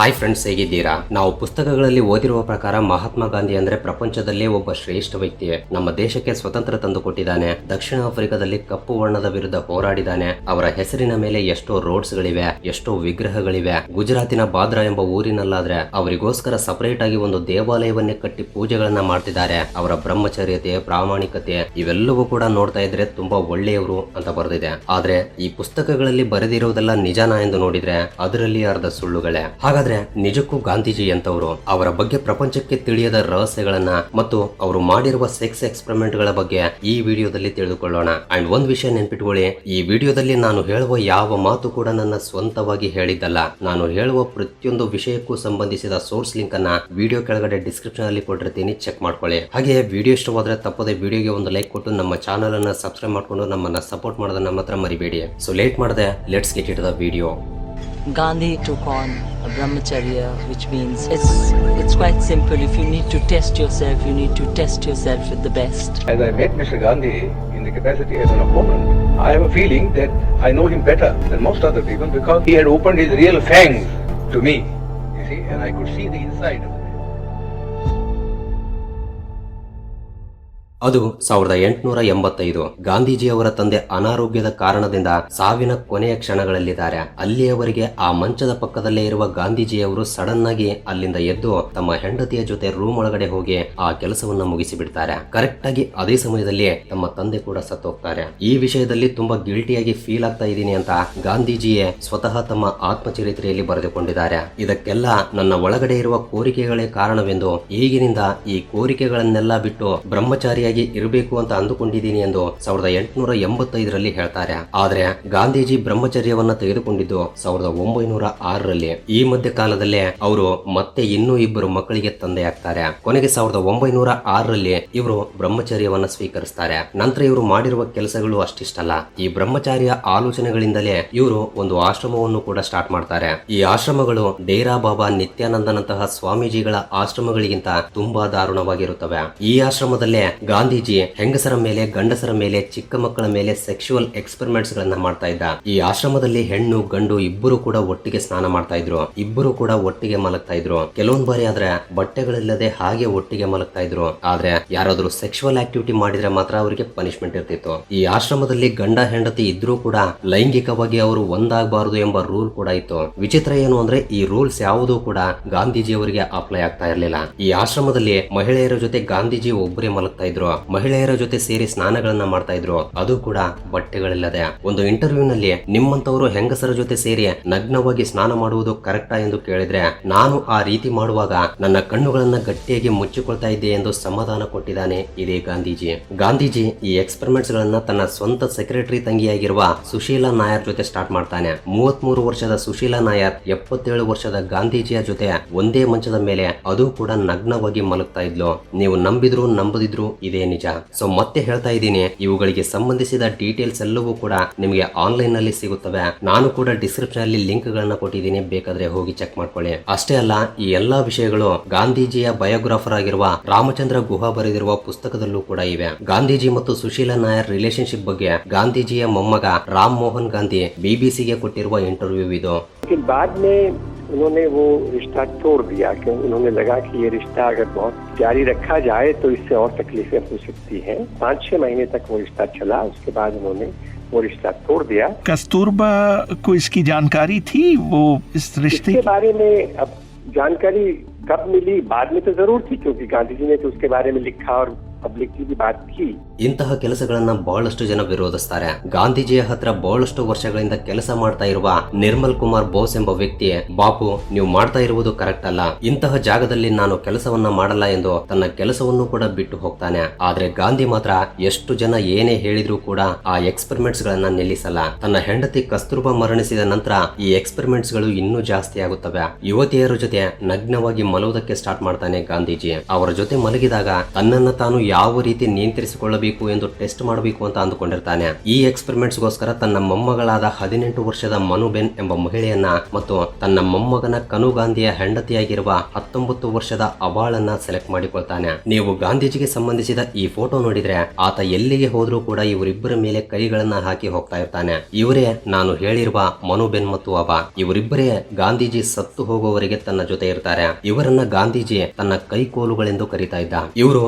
Hi friends, ಹೇಗಿದ್ದೀರಾ? ನಾವು ಪುಸ್ತಕಗಳಲ್ಲಿ ಓದಿರುವ ಪ್ರಕಾರ ಮಹಾತ್ಮ ಗಾಂಧಿ ಅಂದ್ರೆ ಪ್ರಪಂಚದಲ್ಲೇ ಒಬ್ಬ ಶ್ರೇಷ್ಠ ವ್ಯಕ್ತಿ ನಮ್ಮ ದೇಶಕ್ಕೆ ಸ್ವತಂತ್ರ ತಂದು ಕೊಟ್ಟಿದ್ದಾನೆ. ದಕ್ಷಿಣ ಆಫ್ರಿಕಾದಲ್ಲಿ ಕಪ್ಪು ವರ್ಣದ ವಿರುದ್ಧ ಹೋರಾಡಿದಾನೆ ಅವರ ಹೆಸರಿನ ಮೇಲೆ ಎಷ್ಟೋ ರೋಡ್ಸ್ ಗಳಿವೆ, ಎಷ್ಟೋ ವಿಗ್ರಹಗಳಿವೆ. ಗುಜರಾತಿನ ಬಾದ್ರಾ ಎಂಬ ಊರಿನಲ್ಲಾದ್ರೆ ಅವರಿಗೋಸ್ಕರ ಸಪರೇಟ್ ಆಗಿ ಒಂದು ದೇವಾಲಯವನ್ನೇ ಕಟ್ಟಿ ಪೂಜೆಗಳನ್ನ ಮಾಡ್ತಿದ್ದಾರೆ. ಅವರ ಬ್ರಹ್ಮಚರ್ಯತೆ, ಪ್ರಾಮಾಣಿಕತೆ ಇವೆಲ್ಲವೂ ಕೂಡ ನೋಡ್ತಾ ಇದ್ರೆ ತುಂಬಾ ಒಳ್ಳೆಯವರು ಅಂತ ಬರೆದಿದೆ. ಆದ್ರೆ ಈ ಪುಸ್ತಕಗಳಲ್ಲಿ ಬರೆದಿರುವುದೆಲ್ಲ ನಿಜಾನ ಎಂದು ನೋಡಿದ್ರೆ ಅದರಲ್ಲಿ ಅರ್ಧ ಸುಳ್ಳುಗಳೇ. ಹಾಗಾದ್ರೆ ನಿಜಕ್ಕೂ ಗಾಂಧೀಜಿ ಅಂತವರು ಅವರ ಬಗ್ಗೆ ಪ್ರಪಂಚಕ್ಕೆ ತಿಳಿಯದ ರಹಸ್ಯಗಳನ್ನ ಮತ್ತು ಅವರು ಮಾಡಿರುವ ಸೆಕ್ಸ್ ಎಕ್ಸ್ಪೆರಿಮೆಂಟ್ಗಳ ಬಗ್ಗೆ ಈ ವಿಡಿಯೋದಲ್ಲಿ ತಿಳಿದುಕೊಳ್ಳೋಣ. ಅಂಡ್ ಒಂದ್ ವಿಷಯ ನೆನ್ಪಿಟ್ಕೊಳ್ಳಿ, ಈ ವಿಡಿಯೋದಲ್ಲಿ ನಾನು ಹೇಳುವ ಯಾವ ಮಾತು ಕೂಡ ನನ್ನ ಸ್ವಂತವಾಗಿ ಹೇಳಿದ್ದಲ್ಲ. ನಾನು ಹೇಳುವ ಪ್ರತಿಯೊಂದು ವಿಷಯಕ್ಕೂ ಸಂಬಂಧಿಸಿದ ಸೋರ್ಸ್ ಲಿಂಕ್ ಅನ್ನ ವಿಡಿಯೋ ಕೆಳಗಡೆ ಡಿಸ್ಕ್ರಿಪ್ಷನ್ ಅಲ್ಲಿ ಕೊಟ್ಟಿರ್ತೀನಿ, ಚೆಕ್ ಮಾಡ್ಕೊಳ್ಳಿ. ಹಾಗೆ ವಿಡಿಯೋ ಇಷ್ಟವಾದ್ರೆ ತಪ್ಪದೆ ವಿಡಿಯೋಗೆ ಒಂದು ಲೈಕ್ ಕೊಟ್ಟು ನಮ್ಮ ಚಾನಲ್ ಅನ್ನ ಸಬ್ಸ್ಕ್ರೈಬ್ ಮಾಡ್ಕೊಂಡು ನಮ್ಮನ್ನ ಸಪೋರ್ಟ್ ಮಾಡೋದನ್ನ ಮಾತ್ರ ಮರಿಬೇಡಿ. ಸೊ ಲೇಟ್ ಮಾಡದೆ let's get it the video Gandhi took on a brahmacharya, which means it's it's quite simple. If you need to test yourself, you need to test yourself with the best. As I met Mr. Gandhi in the capacity as an opponent, I have a feeling that I know him better than most other people because he had opened his real fangs to me, you see, and I could see the inside of him. ಅದು ಸಾವಿರದ ಎಂಟುನೂರ ಎಂಬತ್ತೈದು. ಗಾಂಧೀಜಿಯವರ ತಂದೆ ಅನಾರೋಗ್ಯದ ಕಾರಣದಿಂದ ಸಾವಿನ ಕೊನೆಯ ಕ್ಷಣಗಳಲ್ಲಿದ್ದಾರೆ. ಅಲ್ಲಿಯವರಿಗೆ ಆ ಮಂಚದ ಪಕ್ಕದಲ್ಲೇ ಇರುವ ಗಾಂಧೀಜಿಯವರು ಸಡನ್ ಆಗಿ ಅಲ್ಲಿಂದ ಎದ್ದು ತಮ್ಮ ಹೆಂಡತಿಯ ಜೊತೆ ರೂಮ್ ಒಳಗಡೆ ಹೋಗಿ ಆ ಕೆಲಸವನ್ನ ಮುಗಿಸಿ ಬಿಡ್ತಾರೆ ಕರೆಕ್ಟ್ ಆಗಿ ಅದೇ ಸಮಯದಲ್ಲಿ ತಮ್ಮ ತಂದೆ ಕೂಡ ಸತ್ತೋಗ್ತಾರೆ. ಈ ವಿಷಯದಲ್ಲಿ ತುಂಬಾ ಗಿಲ್ಟಿಯಾಗಿ ಫೀಲ್ ಆಗ್ತಾ ಇದ್ದೀನಿ ಅಂತ ಗಾಂಧೀಜಿಯೇ ಸ್ವತಃ ತಮ್ಮ ಆತ್ಮಚರಿತ್ರೆಯಲ್ಲಿ ಬರೆದುಕೊಂಡಿದ್ದಾರೆ. ಇದಕ್ಕೆಲ್ಲ ನನ್ನ ಒಳಗಡೆ ಇರುವ ಕೋರಿಕೆಗಳೇ ಕಾರಣವೆಂದು ಈಗಿನಿಂದ ಈ ಕೋರಿಕೆಗಳನ್ನೆಲ್ಲ ಬಿಟ್ಟು ಇರಬೇಕು ಅಂತ ಅಂದುಕೊಂಡಿದ್ದೀನಿ ಎಂದು ಸಾವಿರದ ಎಂಟುನೂರ ಎಂಬತ್ತೈದರಲ್ಲಿ ಹೇಳ್ತಾರೆ. ಆದ್ರೆ ಗಾಂಧೀಜಿ ಬ್ರಹ್ಮಚರ್ಯವನ್ನ ತೆಗೆದುಕೊಂಡಿದ್ದು ಸಾವಿರದ ಒಂಬೈನೂರ ಆರರಲ್ಲಿ. ಈ ಮಧ್ಯ ಕಾಲದಲ್ಲೇ ಅವರು ಮತ್ತೆ ಇನ್ನೂ ಇಬ್ಬರು ಮಕ್ಕಳಿಗೆ ತಂದೆಯಾಗ್ತಾರೆ ಕೊನೆಗೆ ಸಾವಿರದ ಒಂಬೈನೂರ ಆರರಲ್ಲಿ ಇವರು ಬ್ರಹ್ಮಚರ್ಯವನ್ನ ಸ್ವೀಕರಿಸ್ತಾರೆ. ನಂತರ ಇವರು ಮಾಡಿರುವ ಕೆಲಸಗಳು ಅಷ್ಟಿಷ್ಟಲ್ಲ. ಈ ಬ್ರಹ್ಮಚಾರ್ಯ ಆಲೋಚನೆಗಳಿಂದಲೇ ಇವರು ಒಂದು ಆಶ್ರಮವನ್ನು ಕೂಡ ಸ್ಟಾರ್ಟ್ ಮಾಡ್ತಾರೆ. ಈ ಆಶ್ರಮಗಳು ಡೇರಾ ಬಾಬಾ ನಿತ್ಯಾನಂದನಂತಹ ಸ್ವಾಮೀಜಿಗಳ ಆಶ್ರಮಗಳಿಗಿಂತ ತುಂಬಾ ದಾರುಣವಾಗಿರುತ್ತವೆ. ಈ ಆಶ್ರಮದಲ್ಲೇ ಗಾಂಧೀಜಿ ಹೆಂಗಸರ ಮೇಲೆ, ಗಂಡಸರ ಮೇಲೆ, ಚಿಕ್ಕ ಮಕ್ಕಳ ಮೇಲೆ ಸೆಕ್ಷುವಲ್ ಎಕ್ಸ್ಪೆರಿಮೆಂಟ್ಸ್ ಗಳನ್ನ ಮಾಡ್ತಾ ಇದ್ದ. ಈ ಆಶ್ರಮದಲ್ಲಿ ಹೆಣ್ಣು, ಗಂಡು ಇಬ್ಬರು ಕೂಡ ಒಟ್ಟಿಗೆ ಸ್ನಾನ ಮಾಡ್ತಾ ಇದ್ರು. ಇಬ್ಬರು ಕೂಡ ಒಟ್ಟಿಗೆ ಮಲಗ್ತಾ ಇದ್ರು. ಕೆಲವೊಂದ್ ಬಾರಿ ಆದ್ರೆ ಬಟ್ಟೆಗಳಿಲ್ಲದೆ ಹಾಗೆ ಒಟ್ಟಿಗೆ ಮಲಗ್ತಾ ಇದ್ರು. ಆದ್ರೆ ಯಾರಾದ್ರೂ ಸೆಕ್ಷುವಲ್ ಆಕ್ಟಿವಿಟಿ ಮಾಡಿದ್ರೆ ಮಾತ್ರ ಅವರಿಗೆ ಪನಿಷ್ಮೆಂಟ್ ಇರ್ತಿತ್ತು. ಈ ಆಶ್ರಮದಲ್ಲಿ ಗಂಡ, ಹೆಂಡತಿ ಇದ್ರೂ ಕೂಡ ಲೈಂಗಿಕವಾಗಿ ಅವರು ಒಂದಾಗಬಾರದು ಎಂಬ ರೂಲ್ ಕೂಡ ಇತ್ತು. ವಿಚಿತ್ರ ಏನು ಅಂದ್ರೆ ಈ ರೂಲ್ಸ್ ಯಾವುದೂ ಕೂಡ ಗಾಂಧೀಜಿ ಅವರಿಗೆ ಅಪ್ಲೈ ಆಗ್ತಾ ಇರಲಿಲ್ಲ. ಈ ಆಶ್ರಮದಲ್ಲಿ ಮಹಿಳೆಯರ ಜೊತೆ ಗಾಂಧೀಜಿ ಒಬ್ಬರೇ ಮಲಗ್ತಾ ಇದ್ರು. ಮಹಿಳೆಯರ ಜೊತೆ ಸೇರಿ ಸ್ನಾನಗಳನ್ನ ಮಾಡ್ತಾ ಇದ್ರು. ಅದು ಕೂಡ ಬಟ್ಟೆಗಳಿಲ್ಲದೆ. ಒಂದು ಇಂಟರ್ವ್ಯೂ ನಲ್ಲಿ ನಿಮ್ಮಂತವರು ಹೆಂಗಸರ ಜೊತೆ ಸೇರಿ ನಗ್ನವಾಗಿ ಸ್ನಾನ ಮಾಡುವುದು ಕರೆಕ್ಟಾ ಎಂದು ಕೇಳಿದ್ರೆ, ನಾನು ಆ ರೀತಿ ಮಾಡುವಾಗ ನನ್ನ ಕಣ್ಣುಗಳನ್ನ ಗಟ್ಟಿಯಾಗಿ ಮುಚ್ಚಿಕೊಳ್ತಾ ಇದ್ದೆ ಎಂದು ಸಮಾಧಾನ ಕೊಟ್ಟಿದ್ದಾನೆ ಇದೇ ಗಾಂಧೀಜಿ. ಗಾಂಧೀಜಿ ಈ ಎಕ್ಸ್ಪೆರಿಮೆಂಟ್ಸ್ ಗಳನ್ನ ತನ್ನ ಸ್ವಂತ ಸೆಕ್ರೆಟರಿ ತಂಗಿಯಾಗಿರುವ ಸುಶೀಲಾ ನಾಯರ್ ಜೊತೆ ಸ್ಟಾರ್ಟ್ ಮಾಡ್ತಾನೆ. ಮೂವತ್ಮೂರು ವರ್ಷದ ಸುಶೀಲಾ ನಾಯರ್, ಎಪ್ಪತ್ತೇಳು ವರ್ಷದ ಗಾಂಧೀಜಿಯ ಜೊತೆ ಒಂದೇ ಮಂಚದ ಮೇಲೆ ಅದು ಕೂಡ ನಗ್ನವಾಗಿ ಮಲಗ್ತಾ ಇದ್ಲು. ನೀವು ನಂಬಿದ್ರು ನಂಬದಿದ್ರು ಇದೇ ನಿಜ ಸೊ ಮತ್ತೆ ಹೇಳ್ತಾ ಇದ್ದೀನಿ ಇವುಗಳಿಗೆ ಸಂಬಂಧಿಸಿದ ಡೀಟೇಲ್ಸ್ ಎಲ್ಲವೂ ಕೂಡ ನಿಮಗೆ ಆನ್ಲೈನ್ ನಲ್ಲಿ ಸಿಗುತ್ತವೆ ನಾನು ಕೂಡ ಡಿಸ್ಕ್ರಿಪ್ಷನ್ ಅಲ್ಲಿ ಲಿಂಕ್ ಗಳನ್ನ ಕೊಟ್ಟಿದ್ದೀನಿ ಬೇಕಾದ್ರೆ ಹೋಗಿ ಚೆಕ್ ಮಾಡ್ಕೊಳ್ಳಿ ಅಷ್ಟೇ ಅಲ್ಲ ಈ ಎಲ್ಲಾ ವಿಷಯಗಳು ಗಾಂಧೀಜಿಯ ಬಯೋಗ್ರಾಫರ್ ಆಗಿರುವ ರಾಮಚಂದ್ರ ಗುಹಾ ಬರೆದಿರುವ ಪುಸ್ತಕದಲ್ಲೂ ಕೂಡ ಇವೆ ಗಾಂಧೀಜಿ ಮತ್ತು ಸುಶೀಲಾ ನಾಯರ್ ರಿಲೇಶನ್ಶಿಪ್ ಬಗ್ಗೆ ಗಾಂಧೀಜಿಯ ಮೊಮ್ಮಗ ರಾಮ್ ಮೋಹನ್ ಗಾಂಧಿ ಬಿಬಿಸಿಗೆ ಕೊಟ್ಟಿರುವ ಇಂಟರ್ವ್ಯೂ ಇದು लेकिन बाद में उन्होंने वो रिश्ता तोड़ दिया क्योंकि उन्होंने लगा कि ये रिश्ता अगर बहुत जारी रखा जाए तो इससे और तकलीफें हो सकती हैं। पाँच छह महीने तक वो रिश्ता चला उसके बाद उन्होंने वो रिश्ता तोड़ दिया। कस्तूरबा को इसकी जानकारी थी वो इस रिश्ते के? बारे में अब जानकारी कब मिली? बाद में तो ज़रूर थी क्योंकि गांधी जी ने तो उसके बारे में लिखा और पब्लिक की भी बात की ಇಂತಹ ಕೆಲಸಗಳನ್ನ ಬಹಳಷ್ಟು ಜನ ವಿರೋಧಿಸ್ತಾರೆ ಗಾಂಧೀಜಿಯ ಹತ್ರ ಬಹಳಷ್ಟು ವರ್ಷಗಳಿಂದ ಕೆಲಸ ಮಾಡ್ತಾ ಇರುವ ನಿರ್ಮಲ್ ಕುಮಾರ್ ಬೋಸ್ ಎಂಬ ವ್ಯಕ್ತಿ ಬಾಪು ನೀವು ಮಾಡ್ತಾ ಇರುವುದು ಕರೆಕ್ಟ್ ಅಲ್ಲ ಇಂತಹ ಜಾಗದಲ್ಲಿ ನಾನು ಕೆಲಸವನ್ನ ಮಾಡಲ್ಲ ಎಂದು ತನ್ನ ಕೆಲಸವನ್ನು ಕೂಡ ಬಿಟ್ಟು ಹೋಗ್ತಾನೆ ಆದ್ರೆ ಗಾಂಧಿ ಮಾತ್ರ ಎಷ್ಟು ಜನ ಏನೇ ಹೇಳಿದ್ರು ಕೂಡ ಆ ಎಕ್ಸ್ಪೆರಿಮೆಂಟ್ಸ್ ಗಳನ್ನ ನಿಲ್ಲಿಸಲ್ಲ ತನ್ನ ಹೆಂಡತಿ ಕಸ್ತೂರ್ಬಾ ಮರಣಿಸಿದ ನಂತರ ಈ ಎಕ್ಸ್ಪೆರಿಮೆಂಟ್ಸ್ ಗಳು ಇನ್ನೂ ಜಾಸ್ತಿ ಆಗುತ್ತವೆ ಯುವತಿಯರ ಜೊತೆ ನಗ್ನವಾಗಿ ಮಲುವುದಕ್ಕೆ ಸ್ಟಾರ್ಟ್ ಮಾಡ್ತಾನೆ ಗಾಂಧೀಜಿ ಅವರ ಜೊತೆ ಮಲಗಿದಾಗ ತನ್ನನ್ನ ತಾನು ಯಾವ ರೀತಿ ನಿಯಂತ್ರಿಸಿಕೊಳ್ಳಬೇಕು ಎಂದು ಟೆಸ್ಟ್ ಮಾಡಬೇಕು ಅಂತ ಅಂದುಕೊಂಡಿರ್ತಾನೆ. ಈ ಎಕ್ಸ್ಪೆರಿಮೆಂಟ್ಸ್ ಗೋಸ್ಕರ ತನ್ನ ಮೊಮ್ಮಗಳಾದ ಹದಿನೆಂಟು ವರ್ಷದ ಮನುಬೆನ್ ಎಂಬ ಮಹಿಳೆಯನ್ನ ಮತ್ತು ತನ್ನ ಮೊಮ್ಮಗನ ಕನು ಗಾಂಧಿಯ ಹೆಂಡತಿಯಾಗಿರುವ ಹತ್ತೊಂಬತ್ತು ವರ್ಷದ ಅಬಾಳನ್ನ ಸೆಲೆಕ್ಟ್ ಮಾಡಿಕೊಳ್ತಾನೆ. ನೀವು ಗಾಂಧೀಜಿಗೆ ಸಂಬಂಧಿಸಿದ ಈ ಫೋಟೋ ನೋಡಿದ್ರೆ ಆತ ಎಲ್ಲಿಗೆ ಹೋದ್ರೂ ಕೂಡ ಇವರಿಬ್ಬರ ಮೇಲೆ ಕೈಗಳನ್ನ ಹಾಕಿ ಹೋಗ್ತಾ ಇರ್ತಾನೆ. ಇವರೇ ನಾನು ಹೇಳಿರುವ ಮನುಬೆನ್ ಮತ್ತು ಅಬಾ. ಇವರಿಬ್ಬರೇ ಗಾಂಧೀಜಿ ಸತ್ತು ಹೋಗುವವರೆಗೆ ತನ್ನ ಜೊತೆ ಇರ್ತಾರೆ. ಇವರನ್ನ ಗಾಂಧೀಜಿ ತನ್ನ ಕೈಕೋಲುಗಳೆಂದು ಕರೀತಾ ಇದ್ದ. ಇವರು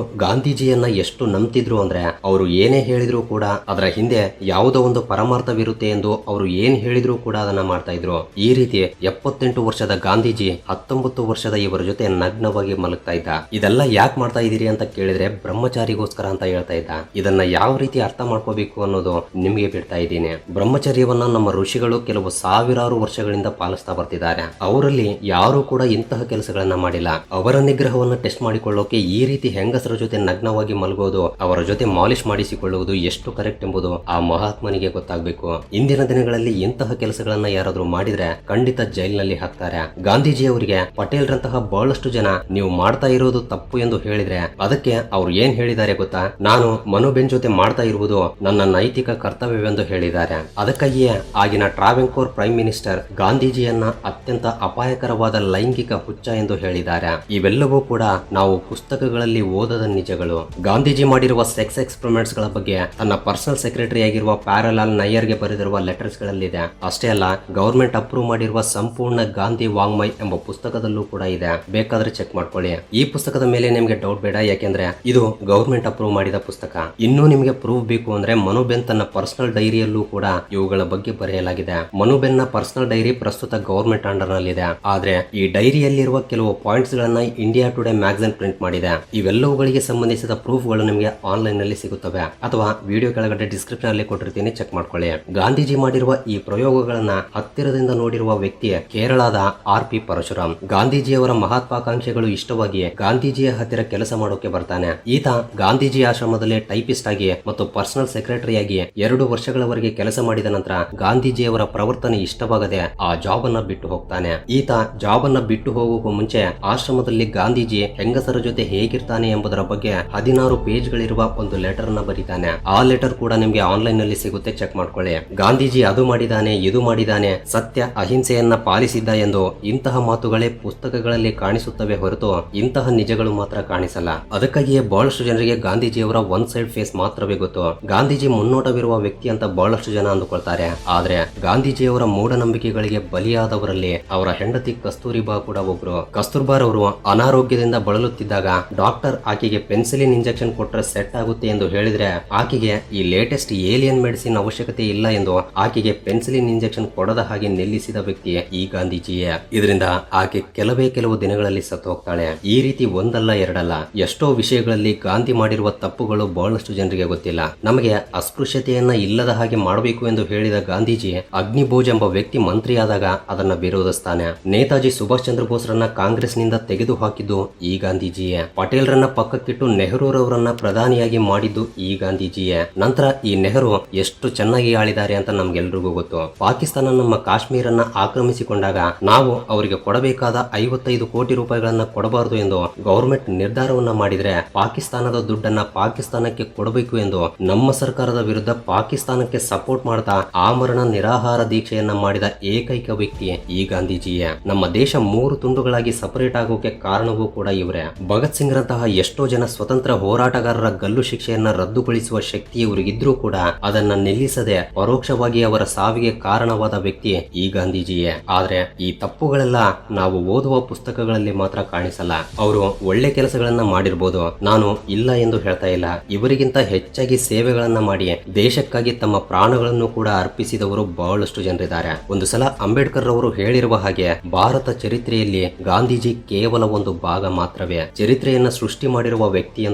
ಎಷ್ಟು ನಂಬ್ತಿದ್ರು ಅಂದ್ರೆ ಅವರು ಏನೇ ಹೇಳಿದ್ರು ಕೂಡ ಅದರ ಹಿಂದೆ ಯಾವುದೋ ಒಂದು ಪರಮಾರ್ಥವಿರುತ್ತೆ ಎಂದು ಅವರು ಏನ್ ಹೇಳಿದ್ರು ಕೂಡ ಅದನ್ನ ಮಾಡ್ತಾ ಇದ್ರು. ಈ ರೀತಿ ಎಪ್ಪತ್ತೆಂಟು ವರ್ಷದ ಗಾಂಧೀಜಿ, ಹತ್ತೊಂಬತ್ತು ವರ್ಷದ ಇವರ ಜೊತೆ ನಗ್ನವಾಗಿ ಮಲಗ್ತಾ ಇದ್ದ. ಇದೆಲ್ಲ ಯಾಕೆ ಮಾಡ್ತಾ ಇದೀರಿ ಅಂತ ಕೇಳಿದ್ರೆ ಬ್ರಹ್ಮಚಾರಿಗೋಸ್ಕರ ಅಂತ ಹೇಳ್ತಾ ಇದ್ದ. ಇದನ್ನ ಯಾವ ರೀತಿ ಅರ್ಥ ಮಾಡ್ಕೋಬೇಕು ಅನ್ನೋದು ನಿಮಗೆ ಬಿಡ್ತಾ ಇದ್ದೀನಿ. ಬ್ರಹ್ಮಚರ್ಯವನ್ನ ನಮ್ಮ ಋಷಿಗಳು ಕೆಲವು ಸಾವಿರಾರು ವರ್ಷಗಳಿಂದ ಪಾಲಿಸ್ತಾ ಬರ್ತಿದ್ದಾರೆ. ಅವರಲ್ಲಿ ಯಾರು ಕೂಡ ಇಂತಹ ಕೆಲಸಗಳನ್ನ ಮಾಡಿಲ್ಲ. ಅವರ ನಿಗ್ರಹವನ್ನ ಟೆಸ್ಟ್ ಮಾಡಿಕೊಳ್ಳೋಕೆ ಈ ರೀತಿ ಹೆಂಗಸರ ಜೊತೆ ನಗ್ನವಾಗಿ ಮಲಗೋದು, ಅವರ ಜೊತೆ ಮಾಲಿಶ್ ಮಾಡಿಸಿಕೊಳ್ಳುವುದು ಎಷ್ಟು ಕರೆಕ್ಟ್ ಎಂಬುದು ಆ ಮಹಾತ್ಮನಿಗೆ ಗೊತ್ತಾಗಬೇಕು. ಇಂದಿನ ದಿನಗಳಲ್ಲಿ ಇಂತಹ ಕೆಲಸಗಳನ್ನ ಯಾರಾದ್ರೂ ಮಾಡಿದ್ರೆ ಖಂಡಿತ ಜೈಲಿನಲ್ಲಿ ಹಾಕ್ತಾರೆ. ಗಾಂಧೀಜಿ ಅವರಿಗೆ ಪಟೇಲ್ರಂತಹ ಬಹಳಷ್ಟು ಜನ ನೀವು ಮಾಡ್ತಾ ಇರೋದು ತಪ್ಪು ಎಂದು ಹೇಳಿದ್ರೆ ಅದಕ್ಕೆ ಅವ್ರು ಏನ್ ಹೇಳಿದ್ದಾರೆ ಗೊತ್ತಾ? ನಾನು ಮನೋಬೆನ್ ಜೊತೆ ಮಾಡ್ತಾ ಇರುವುದು ನನ್ನ ನೈತಿಕ ಕರ್ತವ್ಯವೆಂದು ಹೇಳಿದ್ದಾರೆ. ಅದಕ್ಕಾಗಿಯೇ ಆಗಿನ ಟ್ರಾವೆಂಕೋರ್ ಪ್ರೈಮ್ ಮಿನಿಸ್ಟರ್ ಗಾಂಧೀಜಿಯನ್ನ ಅತ್ಯಂತ ಅಪಾಯಕರವಾದ ಲೈಂಗಿಕ ಹುಚ್ಚ ಎಂದು ಹೇಳಿದ್ದಾರೆ. ಇವೆಲ್ಲವೂ ಕೂಡ ನಾವು ಪುಸ್ತಕಗಳಲ್ಲಿ ಓದದ ನಿಜಗಳು. ಗಾಂಧೀಜಿ ಮಾಡಿರುವ ಸೆಕ್ಸ್ ಎಕ್ಸ್ಪರಿಮೆಂಟ್ಸ್ಗಳ ಬಗ್ಗೆ ತನ್ನ ಪರ್ಸನಲ್ ಸೆಕ್ರೆಟರಿ ಆಗಿರುವ ಪ್ಯಾರಲಾಲ್ ನಯ್ಯರ್ಗೆ ಬರೆದಿರುವ ಲೆಟರ್ಸ್ ಗಳಲ್ಲಿದೆ ಅಷ್ಟೇ ಅಲ್ಲ ಗವರ್ಮೆಂಟ್ ಅಪ್ರೂವ್ ಮಾಡಿರುವ ಸಂಪೂರ್ಣ ಗಾಂಧಿ ವಾಂಗ್ಮಯ್ ಎಂಬ ಪುಸ್ತಕದಲ್ಲೂ ಕೂಡ ಇದೆ. ಬೇಕಾದ್ರೆ ಚೆಕ್ ಮಾಡ್ಕೊಳ್ಳಿ. ಈ ಪುಸ್ತಕದ ಮೇಲೆ ನಿಮಗೆ ಡೌಟ್ ಬೇಡ, ಯಾಕೆಂದ್ರೆ ಇದು ಗವರ್ಮೆಂಟ್ ಅಪ್ರೂವ್ ಮಾಡಿದ ಪುಸ್ತಕ. ಇನ್ನೂ ನಿಮಗೆ ಪ್ರೂವ್ ಬೇಕು ಅಂದ್ರೆ ಮನುಬೆನ್ ತನ್ನ ಪರ್ಸನಲ್ ಡೈರಿಯಲ್ಲೂ ಕೂಡ ಇವುಗಳ ಬಗ್ಗೆ ಬರೆಯಲಾಗಿದೆ. ಮನುಬೆನ್ನ ಪರ್ಸನಲ್ ಡೈರಿ ಪ್ರಸ್ತುತ ಗವರ್ಮೆಂಟ್ ಅಂಡರ್ ನಲ್ಲಿದೆ ಆದ್ರೆ ಈ ಡೈರಿಯಲ್ಲಿರುವ ಕೆಲವು ಪಾಯಿಂಟ್ಸ್ ಗಳನ್ನ ಇಂಡಿಯಾ ಟುಡೇ ಮ್ಯಾಗಝಿನ್ ಪ್ರಿಂಟ್ ಮಾಡಿದೆ. ಇವೆಲ್ಲವುಗಳಿಗೆ ಸಂಬಂಧಿಸಿದ ಪ್ರೂಫ್ಗಳು ನಿಮಗೆ ಆನ್ಲೈನ್ನಲ್ಲಿ ಸಿಗುತ್ತವೆ ಅಥವಾ ವಿಡಿಯೋ ಕೆಳಗಡೆ ಡಿಸ್ಕ್ರಿಪ್ಷನ್ ಕೊಟ್ಟಿರ್ತೀನಿ ಚೆಕ್ ಮಾಡ್ಕೊಳ್ಳಿ. ಗಾಂಧೀಜಿ ಮಾಡಿರುವ ಈ ಪ್ರಯೋಗಗಳನ್ನ ಹತ್ತಿರದಿಂದ ನೋಡಿರುವ ವ್ಯಕ್ತಿ ಕೇರಳದ ಆರ್ ಪಿ ಪರಶುರಾಮ್ ಗಾಂಧೀಜಿಯವರ ಮಹತ್ವಾಕಾಂಕ್ಷೆಗಳು ಇಷ್ಟವಾಗಿ ಗಾಂಧೀಜಿಯ ಹತ್ತಿರ ಕೆಲಸ ಮಾಡೋಕೆ ಬರ್ತಾನೆ. ಈತ ಗಾಂಧೀಜಿ ಆಶ್ರಮದಲ್ಲಿ ಟೈಪಿಸ್ಟ್ ಆಗಿ ಮತ್ತು ಪರ್ಸನಲ್ ಸೆಕ್ರೆಟರಿಯಾಗಿ ಎರಡು ವರ್ಷಗಳವರೆಗೆ ಕೆಲಸ ಮಾಡಿದ ನಂತರ ಗಾಂಧೀಜಿಯವರ ಪ್ರವರ್ತನೆ ಇಷ್ಟವಾಗದೆ ಆ ಜಾಬ್ ಅನ್ನ ಬಿಟ್ಟು ಹೋಗ್ತಾನೆ. ಈತ ಜಾಬ್ ಅನ್ನ ಬಿಟ್ಟು ಹೋಗುವ ಮುಂಚೆ ಆಶ್ರಮದಲ್ಲಿ ಗಾಂಧೀಜಿ ಹೆಂಗಸರ ಜೊತೆ ಹೇಗಿರ್ತಾನೆ ಎಂಬುದರ ಬಗ್ಗೆ ಹದಿನಾರು ಪೇಜ್ ಗಳಿರುವ ಒಂದು ಲೆಟರ್ನ ಬರೀತಾನೆ. ಆ ಲೆಟರ್ ಕೂಡ ನಿಮ್ಗೆ ಆನ್ಲೈನ್ನಲ್ಲಿ ಸಿಗುತ್ತೆ, ಚೆಕ್ ಮಾಡ್ಕೊಳ್ಳಿ. ಗಾಂಧೀಜಿ ಅದು ಮಾಡಿದಾನೆ, ಇದು ಮಾಡಿದಾನೆ, ಸತ್ಯ, ಅಹಿಂಸೆಯನ್ನ ಪಾಲಿಸಿದ್ದ ಎಂದು ಇಂತಹ ಮಾತುಗಳೇ ಪುಸ್ತಕಗಳಲ್ಲಿ ಕಾಣಿಸುತ್ತವೆ ಹೊರತು ಇಂತಹ ನಿಜಗಳು ಮಾತ್ರ ಕಾಣಿಸಲ್ಲ. ಅದಕ್ಕಾಗಿಯೇ ಬಹಳಷ್ಟು ಜನರಿಗೆ ಗಾಂಧೀಜಿಯವರ ಒನ್ ಸೈಡ್ ಫೇಸ್ ಮಾತ್ರವೇ ಗೊತ್ತು. ಗಾಂಧೀಜಿ ಮುನ್ನೋಟವಿರುವ ವ್ಯಕ್ತಿ ಅಂತ ಬಹಳಷ್ಟು ಜನ ಅಂದುಕೊಳ್ತಾರೆ. ಆದ್ರೆ ಗಾಂಧೀಜಿಯವರ ಮೂಢನಂಬಿಕೆಗಳಿಗೆ ಬಲಿಯಾದವರಲ್ಲಿ ಅವರ ಹೆಂಡತಿ ಕಸ್ತೂರಿಬಾ ಕೂಡ ಒಬ್ರು. ಕಸ್ತೂರ್ಬಾರ್ ಅವರು ಅನಾರೋಗ್ಯದಿಂದ ಬಳಲುತ್ತಿದ್ದಾಗ ಡಾಕ್ಟರ್ ಆಕೆಗೆ ಪೆನ್ಸಿಲಿನ್ ಇಂಜೆಕ್ಷನ್ ಕೊಟ್ಟರೆ ಸೆಟ್ ಆಗುತ್ತೆ ಎಂದು ಹೇಳಿದ್ರೆ ಆಕೆಗೆ ಈ ಲೇಟೆಸ್ಟ್ ಏಲಿಯನ್ ಮೆಡಿಸಿನ್ ಅವಶ್ಯಕತೆ ಇಲ್ಲ ಎಂದು ಆಕೆಗೆ ಪೆನ್ಸಿಲಿನ್ ಇಂಜೆಕ್ಷನ್ ಕೊಡದ ಹಾಗೆ ನಿಲ್ಲಿಸಿದ ವ್ಯಕ್ತಿ ಈ ಗಾಂಧೀಜಿಯೇ. ಇದರಿಂದ ಆಕೆ ಕೆಲವೇ ಕೆಲವು ದಿನಗಳಲ್ಲಿ ಸತ್ತು ಹೋಗ್ತಾಳೆ ಈ ರೀತಿ ಒಂದಲ್ಲ ಎರಡಲ್ಲ, ಎಷ್ಟೋ ವಿಷಯಗಳಲ್ಲಿ ಗಾಂಧಿ ಮಾಡಿರುವ ತಪ್ಪುಗಳು ಬಹಳಷ್ಟು ಜನರಿಗೆ ಗೊತ್ತಿಲ್ಲ. ನಮಗೆ ಅಸ್ಪೃಶ್ಯತೆಯನ್ನ ಇಲ್ಲದ ಹಾಗೆ ಮಾಡಬೇಕು ಎಂದು ಹೇಳಿದ ಗಾಂಧೀಜಿ ಅಗ್ನಿಭೋಜ್ ಎಂಬ ವ್ಯಕ್ತಿ ಮಂತ್ರಿಯಾದಾಗ ಅದನ್ನ ವಿರೋಧಿಸ್ತಾನೆ. ನೇತಾಜಿ ಸುಭಾಷ್ ಚಂದ್ರ ಬೋಸ್ರನ್ನ ಕಾಂಗ್ರೆಸ್ನಿಂದ ತೆಗೆದು ಹಾಕಿದ್ದು ಈ ಗಾಂಧೀಜಿಯೇ. ಪಟೇಲ್ರನ್ನ ಪಕ್ಕಕ್ಕಿಟ್ಟು ನೆಹರೂರವರನ್ನ ಪ್ರಧಾನಿಯಾಗಿ ಮಾಡಿದ್ದು ಈ ಗಾಂಧೀಜಿಯೇ. ನಂತರ ಈ ನೆಹರು ಎಷ್ಟು ಚೆನ್ನಾಗಿ ಆಳಿದ್ದಾರೆ ಅಂತ ನಮ್ಗೆಲ್ರಿಗೂ ಗೊತ್ತು. ಪಾಕಿಸ್ತಾನ ನಮ್ಮ ಕಾಶ್ಮೀರನ್ನ ಆಕ್ರಮಿಸಿಕೊಂಡಾಗ ನಾವು ಅವರಿಗೆ ಕೊಡಬೇಕಾದ ಐವತ್ತೈದು ಕೋಟಿ ರೂಪಾಯಿಗಳನ್ನ ಕೊಡಬಾರದು ಎಂದು ಗೌರ್ಮೆಂಟ್ ನಿರ್ಧಾರವನ್ನ ಮಾಡಿದ್ರೆ ಪಾಕಿಸ್ತಾನದ ದುಡ್ಡನ್ನ ಪಾಕಿಸ್ತಾನಕ್ಕೆ ಕೊಡಬೇಕು ಎಂದು ನಮ್ಮ ಸರ್ಕಾರದ ವಿರುದ್ಧ ಪಾಕಿಸ್ತಾನಕ್ಕೆ ಸಪೋರ್ಟ್ ಮಾಡ್ತಾ ಆಮರಣ ನಿರಾಹಾರ ದೀಕ್ಷೆಯನ್ನ ಮಾಡಿದ ಏಕೈಕ ವ್ಯಕ್ತಿ ಈ ಗಾಂಧೀಜಿಯೇ. ನಮ್ಮ ದೇಶ ಮೂರು ತುಂಡುಗಳಾಗಿ ಸಪರೇಟ್ ಆಗೋಕೆ ಕಾರಣವೂ ಕೂಡ ಇವರೇ. ಭಗತ್ ಸಿಂಗ್ ರಂತಹ ಎಷ್ಟೋ ಜನ ಸ್ವತಂತ್ರ ಹೋರಾಟಗಾರರ ಗಲ್ಲು ಶಿಕ್ಷೆಯನ್ನ ರದ್ದುಗೊಳಿಸುವ ಶಕ್ತಿ ಇವರಿಗಿದ್ರೂ ಕೂಡ ಅದನ್ನ ನಿಲ್ಲಿಸದೆ ಪರೋಕ್ಷವಾಗಿ ಅವರ ಸಾವಿಗೆ ಕಾರಣವಾದ ವ್ಯಕ್ತಿ ಈ ಗಾಂಧೀಜಿಯೇ. ಆದ್ರೆ ಈ ತಪ್ಪುಗಳೆಲ್ಲ ನಾವು ಓದುವ ಪುಸ್ತಕಗಳಲ್ಲಿ ಮಾತ್ರ ಕಾಣಿಸಲ್ಲ. ಅವರು ಒಳ್ಳೆ ಕೆಲಸಗಳನ್ನ ಮಾಡಿರ್ಬೋದು. ನಾನು ಇಲ್ಲ ಎಂದು ಹೇಳ್ತಾ ಇಲ್ಲ. ಇವರಿಗಿಂತ ಹೆಚ್ಚಾಗಿ ಸೇವೆಗಳನ್ನ ಮಾಡಿ ದೇಶಕ್ಕಾಗಿ ತಮ್ಮ ಪ್ರಾಣಗಳನ್ನು ಕೂಡ ಅರ್ಪಿಸಿದವರು ಬಹಳಷ್ಟು ಜನರಿದ್ದಾರೆ. ಒಂದು ಸಲ ಅಂಬೇಡ್ಕರ್ ಅವರು ಹೇಳಿರುವ ಹಾಗೆ ಭಾರತ ಚರಿತ್ರೆಯಲ್ಲಿ ಗಾಂಧೀಜಿ ಕೇವಲ ಒಂದು ಭಾಗ ಮಾತ್ರವೇ. ಚರಿತ್ರೆಯನ್ನ ಸೃಷ್ಟಿ ಮಾಡಿರುವ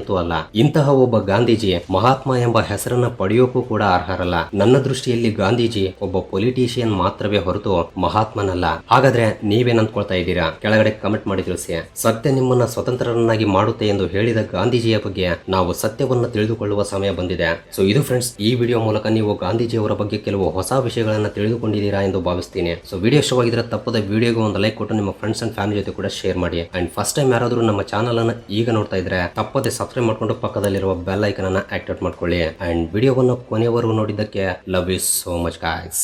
ವ್ಯಕ್ತಿಯಂತೂ ಅಲ್ಲ. ಇಂತಹ ಒಬ್ಬ ಗಾಂಧೀಜಿ ಮಹಾತ್ಮ ಎಂಬ ಹೆಸರನ್ನ ಪಡೆಯೋಕ್ಕೂ ಕೂಡ ಅರ್ಹರಲ್ಲ. ನನ್ನ ದೃಷ್ಟಿಯಲ್ಲಿ ಗಾಂಧೀಜಿ ಒಬ್ಬ ಪೊಲಿಟಿಷಿಯನ್ ಮಾತ್ರವೇ ಹೊರತು ಮಹಾತ್ಮನಲ್ಲ. ಹಾಗಾದ್ರೆ ನೀವೇನ್ ಅಂದ್ಕೊಳ್ತಾ ಇದ್ದೀರಾ? ಕೆಳಗಡೆ ಕಮೆಂಟ್ ಮಾಡಿ ತಿಳಿಸಿ. ಸತ್ಯ ನಿಮ್ಮನ್ನ ಸ್ವತಂತ್ರರನ್ನಾಗಿ ಮಾಡುತ್ತೆ ಎಂದು ಹೇಳಿದ ಗಾಂಧೀಜಿಯ ಬಗ್ಗೆ ನಾವು ಸತ್ಯವನ್ನ ತಿಳಿದುಕೊಳ್ಳುವ ಸಮಯ ಬಂದಿದೆ. ಸೊ ಇದು ಫ್ರೆಂಡ್ಸ್ ಈ ವಿಡಿಯೋ ಮೂಲಕ ನೀವು ಗಾಂಧೀಜಿಯವರ ಬಗ್ಗೆ ಕೆಲವು ಹೊಸ ವಿಷಯಗಳನ್ನ ತಿಳಿದುಕೊಂಡಿದ್ದೀರಾ ಎಂದು ಭಾವಿಸ್ತೀನಿ. ಸೊ ವಿಡಿಯೋ ಇಷ್ಟವಾಗಿದ್ರೆ ತಪ್ಪದ ವಿಡಿಯೋಗೆ ಒಂದು ಲೈಕ್ ಕೊಟ್ಟು ನಿಮ್ಮ ಫ್ರೆಂಡ್ಸ್ ಅಂಡ್ ಫ್ಯಾಮಿಲಿ ಜೊತೆ ಕೂಡ ಶೇರ್ ಮಾಡಿ. ಅಂಡ್ ಫಸ್ಟ್ ಟೈಮ್ ಯಾರಾದರೂ ನಮ್ಮ ಚಾನಲ್ ಅನ್ನ ಈಗ ನೋಡ್ತಾ ಇದ್ರೆ ತಪ್ಪದೆ ಸಬ್ಸ್ಕ್ರೈಬ್ ಸಬ್ಸ್ಕ್ರೈಬ್ ಮಾಡ್ಕೊಂಡು ಪಕ್ಕದಲ್ಲಿರುವ ಬೆಲ್ ಐಕನ್ ಅನ್ನ ಆಕ್ಟಿವೇಟ್ ಮಾಡ್ಕೊಳ್ಳಿ. ಅಂಡ್ ವಿಡಿಯೋವನ್ನು ಕೊನೆಯವರೆಗೂ ನೋಡಿದ್ದಕ್ಕೆ love you so much guys